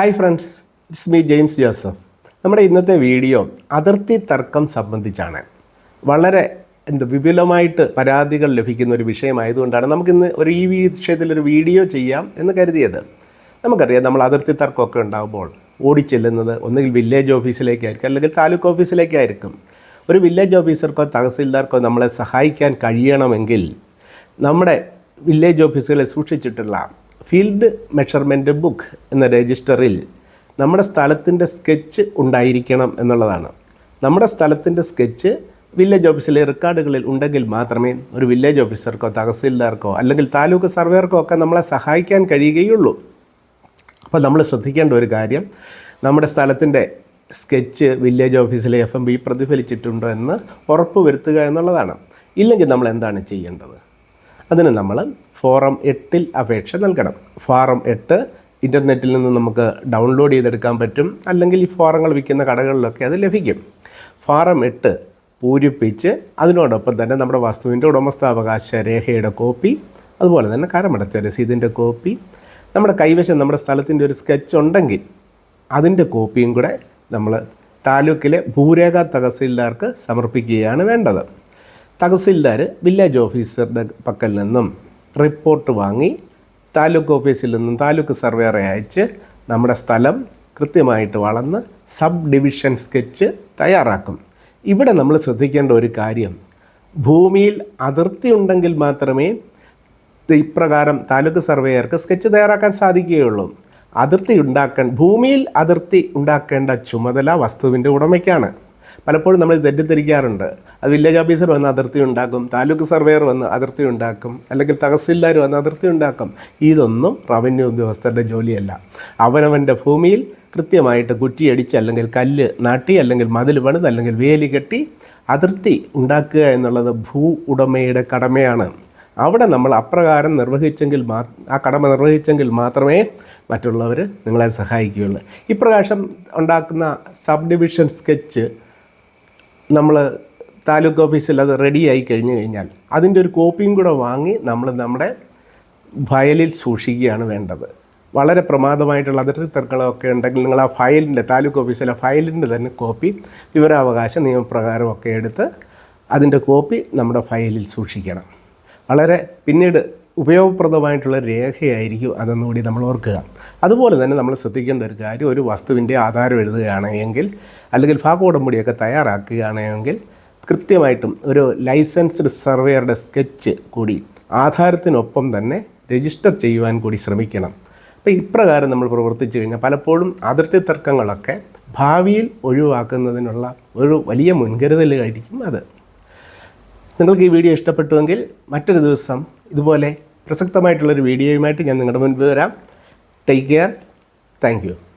Hi friends it's me James Joseph നമ്മുടെ ഇന്നത്തെ video അതിർത്തി തർക്കം സംബന്ധിച്ചാണ്. വളരെ എന്ത് വിപുലമായിട്ട് പരാതികൾ ലഭിക്കുന്ന ഒരു വിഷയമായതുകൊണ്ടാണ് നമുക്കിന്ന് ഒരു ഈ വിഷയത്തിൽ ഒരു വീഡിയോ ചെയ്യാം എന്ന് കരുതിയത്. നമുക്കറിയാം നമ്മൾ അതിർത്തി തർക്കമൊക്കെ ഉണ്ടാകുമ്പോൾ ഓടിച്ചെല്ലുന്നത് ഒന്നുകിൽ വില്ലേജ് ഓഫീസിലേക്കായിരിക്കും അല്ലെങ്കിൽ താലൂക്ക് ഓഫീസിലേക്കായിരിക്കും ഒരു വില്ലേജ് ഓഫീസർക്കോ തഹസിൽദാർക്കോ നമ്മളെ സഹായിക്കാൻ കഴിയണമെങ്കിൽ നമ്മുടെ വില്ലേജ് ഓഫീസുകളെ സൂക്ഷിച്ചിട്ടുള്ള ഫീൽഡ് മെഷർമെന്റ് ബുക്ക് എന്ന രജിസ്റ്ററിൽ നമ്മുടെ സ്ഥലത്തിന്റെ സ്കെച്ച് ഉണ്ടായിരിക്കണം എന്നുള്ളതാണ്. നമ്മുടെ സ്ഥലത്തിന്റെ സ്കെച്ച് വില്ലേജ് ഓഫീസിലെ റെക്കോർഡുകളിൽ ഉണ്ടെങ്കിൽ മാത്രമേ ഒരു വില്ലേജ് ഓഫീസർക്കോ തഹസീൽദാർക്കോ അല്ലെങ്കിൽ താലൂക്ക് സർവേർക്കോ ഒക്കെ നമ്മളെ സഹായിക്കാൻ കഴിയുകയുള്ളൂ. അപ്പോൾ നമ്മൾ ശ്രദ്ധിക്കേണ്ട ഒരു കാര്യം നമ്മുടെ സ്ഥലത്തിന്റെ സ്കെച്ച് വില്ലേജ് ഓഫീസിലെ എഫ് എം ബി പ്രതിഫലിച്ചിട്ടുണ്ടോ എന്ന് ഉറപ്പ് വരുത്തുക എന്നുള്ളതാണ്. ഇല്ലെങ്കിൽ നമ്മൾ എന്താണ് ചെയ്യേണ്ടത്? അതിന് നമ്മൾ ഫോറം എട്ടിൽ അപേക്ഷ നൽകണം. ഫോറം എട്ട് ഇന്റർനെറ്റിൽ നിന്ന് നമുക്ക് ഡൗൺലോഡ് ചെയ്തെടുക്കാൻ പറ്റും. അല്ലെങ്കിൽ ഈ ഫോറങ്ങൾ വിൽക്കുന്ന കടകളിലൊക്കെ അത് ലഭിക്കും. ഫാറം എട്ട് പൂരിപ്പിച്ച് അതിനോടൊപ്പം തന്നെ നമ്മുടെ വസ്തുവിന്റെ ഉടമസ്ഥാവകാശ രേഖയുടെ കോപ്പി അതുപോലെ തന്നെ കരമടച്ച രസീതിന്റെ കോപ്പി നമ്മുടെ കൈവശം നമ്മുടെ സ്ഥലത്തിന്റെ ഒരു സ്കെച്ച് ഉണ്ടെങ്കിൽ അതിന്റെ കോപ്പിയും കൂടെ നമ്മൾ താലൂക്കിലെ ഭൂരേഖ തഹസീൽദാർക്ക് സമർപ്പിക്കുകയാണ് വേണ്ടത്. തഹസിൽദാർ വില്ലേജ് ഓഫീസറുടെ പക്കൽ നിന്നും റിപ്പോർട്ട് വാങ്ങി താലൂക്ക് ഓഫീസിൽ നിന്നും താലൂക്ക് സർവേറെ അയച്ച് നമ്മുടെ സ്ഥലം കൃത്യമായിട്ട് വളർന്ന് സബ് ഡിവിഷൻ സ്കെച്ച് തയ്യാറാക്കും. ഇവിടെ നമ്മൾ ശ്രദ്ധിക്കേണ്ട ഒരു കാര്യം ഭൂമിയിൽ അതിർത്തി ഉണ്ടെങ്കിൽ മാത്രമേ ഇപ്രകാരം താലൂക്ക് സർവേയർക്ക് സ്കെച്ച് തയ്യാറാക്കാൻ സാധിക്കുകയുള്ളൂ. അതിർത്തി ഉണ്ടാക്കാൻ ഭൂമിയിൽ അതിർത്തി ഉണ്ടാക്കേണ്ട ചുമതല വസ്തുവിന്റെ ഉടമയ്ക്കാണ്. പലപ്പോഴും നമ്മൾ തെറ്റിദ്ധരിക്കാറുണ്ട്. അത് വില്ലേജ് ഓഫീസർ വന്ന് അതിർത്തി ഉണ്ടാക്കും താലൂക്ക് സർവേയർ വന്ന് അതിർത്തി ഉണ്ടാക്കും അല്ലെങ്കിൽ തഹസിൽദാർ വന്ന് അതിർത്തി ഉണ്ടാക്കും. ഇതൊന്നും റവന്യൂ ഉദ്യോഗസ്ഥരുടെ ജോലിയല്ല. അവനവന്റെ ഭൂമിയിൽ കൃത്യമായിട്ട് കുറ്റിയടിച്ച് അല്ലെങ്കിൽ കല്ല് നാട്ടി അല്ലെങ്കിൽ മതിൽ പണിത് അല്ലെങ്കിൽ വേലി കെട്ടി അതിർത്തി ഉണ്ടാക്കുക എന്നുള്ളത് ഭൂ ഉടമയുടെ കടമയാണ്. അവിടെ നമ്മൾ അപ്രകാരം നിർവഹിച്ചെങ്കിൽ മാ ആ കടമ നിർവഹിച്ചെങ്കിൽ മാത്രമേ മറ്റുള്ളവർ നിങ്ങളെ സഹായിക്കുകയുള്ളൂ. ഇപ്രകാരം ഉണ്ടാക്കുന്ന സബ് ഡിവിഷൻ സ്കെച്ച് നമ്മൾ താലൂക്ക് ഓഫീസിൽ അത് റെഡിയായി കഴിഞ്ഞു കഴിഞ്ഞാൽ അതിന്റെ ഒരു കോപ്പിയും കൂടെ വാങ്ങി നമ്മൾ നമ്മുടെ ഫയലിൽ സൂക്ഷിക്കുകയാണ് വേണ്ടത്. വളരെ പ്രമാദമായിട്ടുള്ള അതിർത്തി തർക്കങ്ങളൊക്കെ ഉണ്ടെങ്കിൽ നിങ്ങൾ ആ ഫയലിന്റെ താലൂക്ക് ഓഫീസിലെ ഫയലിന്റെ തന്നെ കോപ്പി വിവരാവകാശ നിയമപ്രകാരമൊക്കെ എടുത്ത് അതിന്റെ കോപ്പി നമ്മുടെ ഫയലിൽ സൂക്ഷിക്കണം. വളരെ പിന്നീട് ഉപയോഗപ്രദമായിട്ടുള്ള രേഖയായിരിക്കും അതെന്ന് കൂടി നമ്മൾ ഓർക്കുക. അതുപോലെ തന്നെ നമ്മൾ ശ്രദ്ധിക്കേണ്ട ഒരു കാര്യം ഒരു വസ്തുവിന്റെ ആധാരം എഴുതുകയാണെങ്കിൽ അല്ലെങ്കിൽ ഭാഗോടമ്പടിയൊക്കെ തയ്യാറാക്കുകയാണെങ്കിൽ കൃത്യമായിട്ടും ഒരു ലൈസൻസ്ഡ് സർവേയറുടെ സ്കെച്ച് കൂടി ആധാരത്തിനൊപ്പം തന്നെ രജിസ്റ്റർ ചെയ്യുവാൻ കൂടി ശ്രമിക്കണം. അപ്പോൾ ഇപ്രകാരം നമ്മൾ പ്രവർത്തിച്ചു കഴിഞ്ഞാൽ പലപ്പോഴും അതിർത്തി തർക്കങ്ങളൊക്കെ ഭാവിയിൽ ഒഴിവാക്കുന്നതിനുള്ള ഒരു വലിയ മുൻകരുതലായിരിക്കും അത്. നിങ്ങൾക്ക് ഈ വീഡിയോ ഇഷ്ടപ്പെട്ടുവെങ്കിൽ മറ്റൊരു ദിവസം ഇതുപോലെ പ്രസക്തമായിട്ടുള്ളൊരു വീഡിയോയുമായിട്ട് ഞാൻ നിങ്ങളുടെ മുൻപ് വരാം. Take care thank